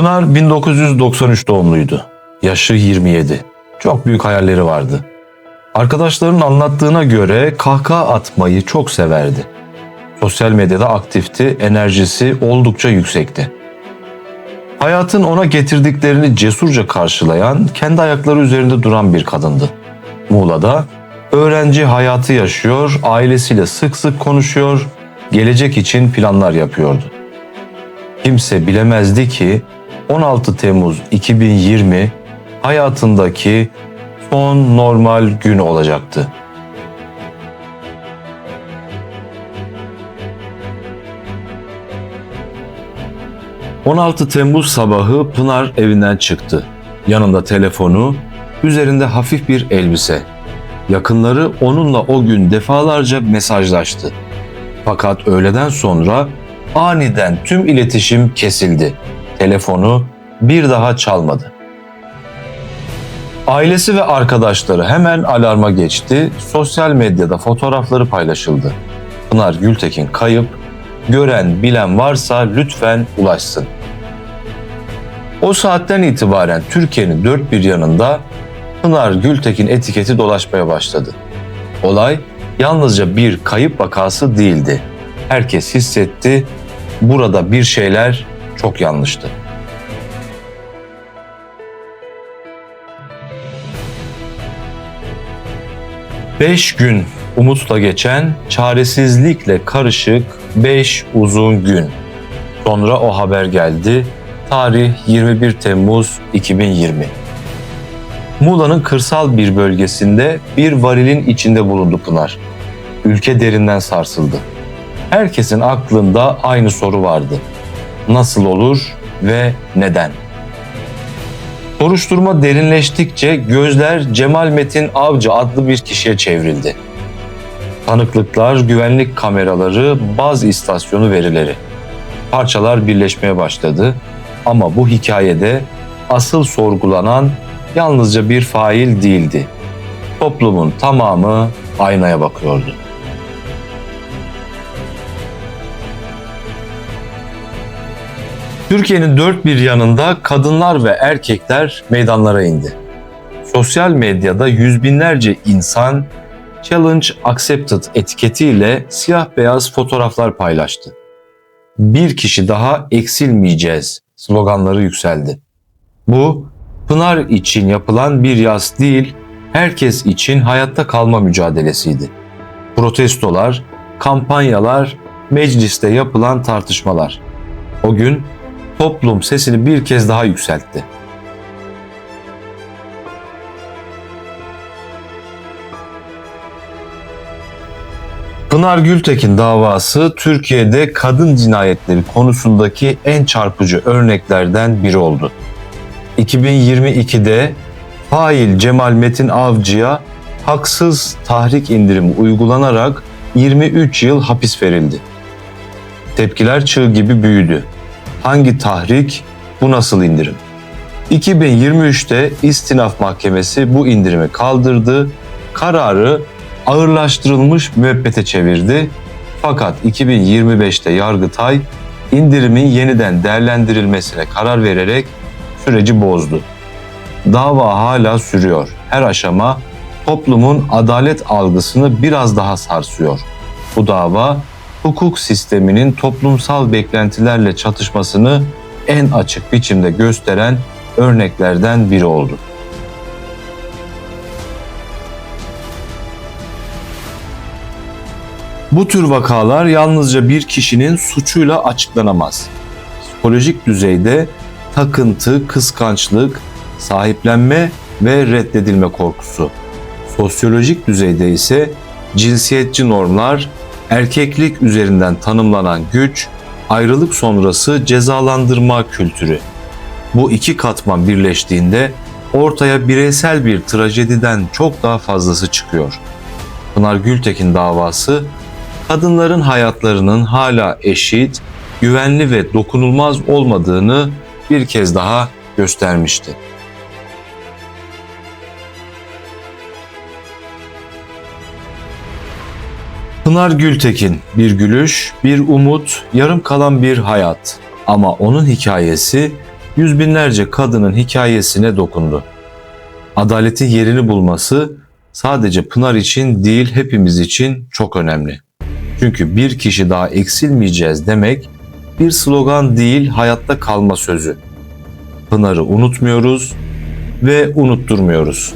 Pınar 1993 doğumluydu. Yaşı 27. Çok büyük hayalleri vardı. Arkadaşlarının anlattığına göre kahkaha atmayı çok severdi. Sosyal medyada aktifti, enerjisi oldukça yüksekti. Hayatın ona getirdiklerini cesurca karşılayan, kendi ayakları üzerinde duran bir kadındı. Muğla'da öğrenci hayatı yaşıyor, ailesiyle sık sık konuşuyor, gelecek için planlar yapıyordu. Kimse bilemezdi ki 16 Temmuz 2020 hayatındaki son normal gün olacaktı. ...16 Temmuz sabahı Pınar evinden çıktı. Yanında telefonu, üzerinde hafif bir elbise. Yakınları onunla o gün defalarca mesajlaştı. Fakat öğleden sonra aniden tüm iletişim kesildi. Telefonu bir daha çalmadı. Ailesi ve arkadaşları hemen alarma geçti. Sosyal medyada fotoğrafları paylaşıldı. Pınar Gültekin kayıp. Gören, bilen varsa lütfen ulaşsın. O saatten itibaren Türkiye'nin dört bir yanında Pınar Gültekin etiketi dolaşmaya başladı. Olay yalnızca bir kayıp vakası değildi. Herkes hissetti burada bir şeyler çok yanlıştı. Beş gün umutla geçen, çaresizlikle karışık beş uzun gün. Sonra o haber geldi. Tarih 21 Temmuz 2020. Muğla'nın kırsal bir bölgesinde bir varilin içinde bulundu Pınar. Ülke derinden sarsıldı. Herkesin aklında aynı soru vardı. Nasıl olur ve neden? Soruşturma derinleştikçe gözler Cemal Metin Avcı adlı bir kişiye çevrildi. Tanıklıklar, güvenlik kameraları, baz istasyonu verileri. Parçalar birleşmeye başladı ama bu hikayede asıl sorgulanan yalnızca bir fail değildi. Toplumun tamamı aynaya bakıyordu. Türkiye'nin dört bir yanında kadınlar ve erkekler meydanlara indi. Sosyal medyada yüz binlerce insan Challenge Accepted etiketiyle siyah beyaz fotoğraflar paylaştı. Bir kişi daha eksilmeyeceğiz sloganları yükseldi. Bu Pınar için yapılan bir yaz değil, herkes için hayatta kalma mücadelesiydi. Protestolar, kampanyalar, mecliste yapılan tartışmalar. O gün toplum sesini bir kez daha yükseltti. Pınar Gültekin davası Türkiye'de kadın cinayetleri konusundaki en çarpıcı örneklerden biri oldu. 2022'de fail Cemal Metin Avcı'ya haksız tahrik indirimi uygulanarak 23 yıl hapis verildi. Tepkiler çığ gibi büyüdü. Hangi tahrik, bu nasıl indirim? 2023'te İstinaf Mahkemesi bu indirimi kaldırdı, kararı ağırlaştırılmış müebbete çevirdi. Fakat 2025'te Yargıtay indirimin yeniden değerlendirilmesine karar vererek süreci bozdu. Dava hala sürüyor. Her aşama toplumun adalet algısını biraz daha sarsıyor. Bu dava hukuk sisteminin toplumsal beklentilerle çatışmasını en açık biçimde gösteren örneklerden biri oldu. Bu tür vakalar yalnızca bir kişinin suçuyla açıklanamaz. Psikolojik düzeyde takıntı, kıskançlık, sahiplenme ve reddedilme korkusu. Sosyolojik düzeyde ise cinsiyetçi normlar, erkeklik üzerinden tanımlanan güç, ayrılık sonrası cezalandırma kültürü. Bu iki katman birleştiğinde ortaya bireysel bir trajediden çok daha fazlası çıkıyor. Pınar Gültekin davası kadınların hayatlarının hala eşit, güvenli ve dokunulmaz olmadığını bir kez daha göstermişti. Pınar Gültekin, bir gülüş, bir umut, yarım kalan bir hayat. Ama onun hikayesi yüz binlerce kadının hikayesine dokundu. Adaletin yerini bulması sadece Pınar için değil hepimiz için çok önemli. Çünkü bir kişi daha eksilmeyeceğiz demek bir slogan değil hayatta kalma sözü. Pınar'ı unutmuyoruz ve unutturmuyoruz.